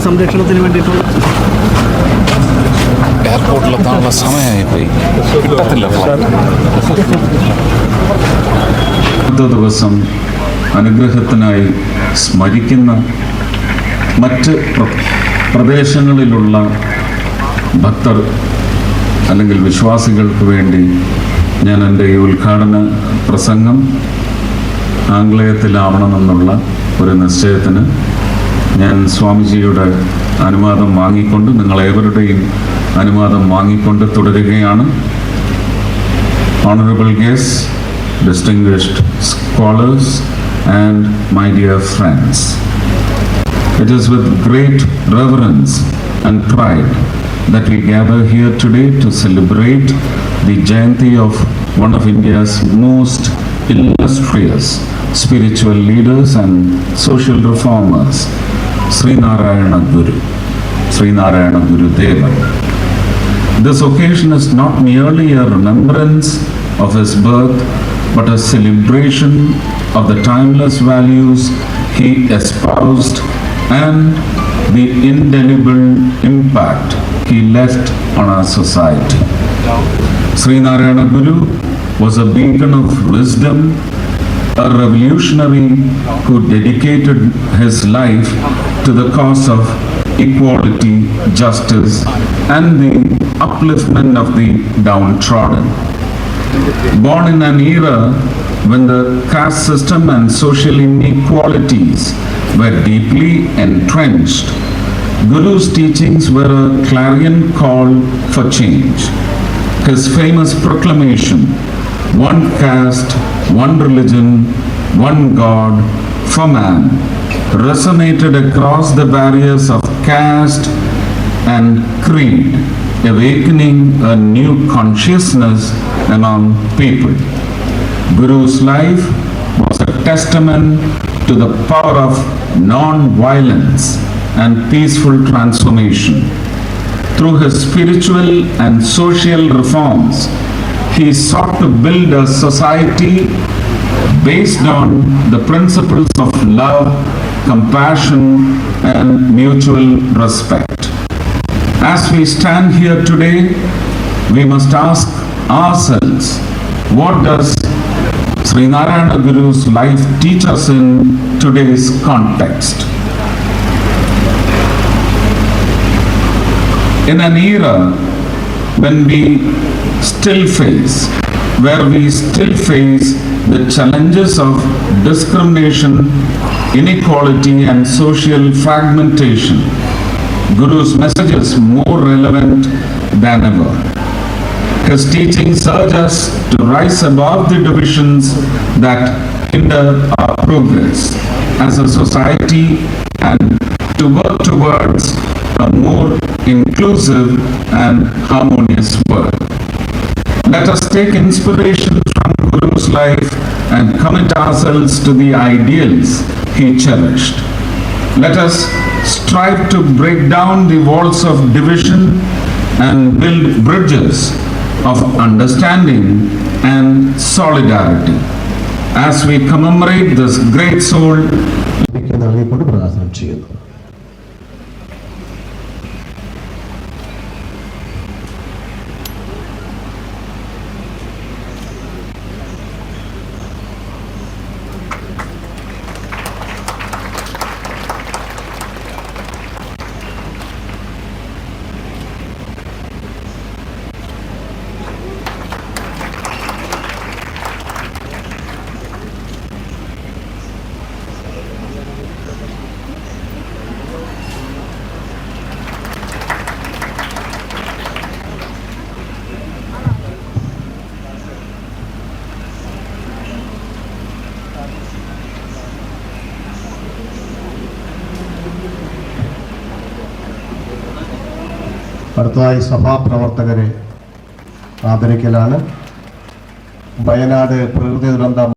ഗുരുവിന്റെ സംരക്ഷണത്തിന് വേണ്ടിയിട്ടുള്ള എയർപോർട്ടിലെത്താനുള്ള സമയമായി പോയി കിട്ടത്തില്ല ദിവസം അനുഗ്രഹത്തിനായി സ്മരിക്കുന്ന മറ്റ് പ്രദേശങ്ങളിലുള്ള ഭക്തർ അല്ലെങ്കിൽ വിശ്വാസികൾക്ക് വേണ്ടി ഞാൻ എന്റെ ഈ ഉദ്ഘാടന പ്രസംഗം ആംഗ്ലേയത്തിലാവണമെന്നുള്ള ഒരു നിശ്ചയത്തിന് ഞാൻ സ്വാമിജിയുടെ അനുവാദം വാങ്ങിക്കൊണ്ട് നിങ്ങളേവരുടെയും അനുവാദം വാങ്ങിക്കൊണ്ട് തുടരുകയാണ് honorable guests, distinguished scholars, and my dear friends. It is with great reverence and pride that we gather here today to celebrate the Jayanti of one of India's most illustrious spiritual leaders and social reformers, Sri Narayana Guru, Sri Narayana Guru Deva. This occasion is not merely a remembrance of his birth, but a celebration of the timeless values he espoused and the indelible impact he left on our society. Sri Narayana Guru was a beacon of wisdom, a revolutionary who dedicated his life to the cause of equality, justice, and the upliftment of the downtrodden. Born in an era when the caste system and social inequalities were deeply entrenched, Guru's teachings were a clarion call for change. His famous proclamation, one caste, one religion, one God for man, resonated across the barriers of caste and creed, awakening a new consciousness among people. Guru's life was a testament to the power of non-violence and peaceful transformation. Through his spiritual and social reforms, he sought to build a society based on the principles of love, compassion, and mutual respect. As we stand here today, we must ask ourselves, what does Sri Narayana Guru's life teach us in today's context? In an era when we still face, where we still face the challenges of discrimination, inequality, and social fragmentation, Guru's message is more relevant than ever. His teachings urge us to rise above the divisions that hinder our progress as a society and to work towards a more inclusive and harmonious world. Let us take inspiration from Guru's life and commit ourselves to the ideals he cherished. Let us strive to break down the walls of division and build bridges of understanding and solidarity. As we commemorate this great soul, എനിക്ക് നൽകിക്കൊണ്ട് പ്രാർത്ഥന ചെയ്യുന്നു അടുത്തതായി സഭാപ്രവർത്തകരെ ആദരിക്കലാണ്. വയനാട് പ്രകൃതി ദുരന്തം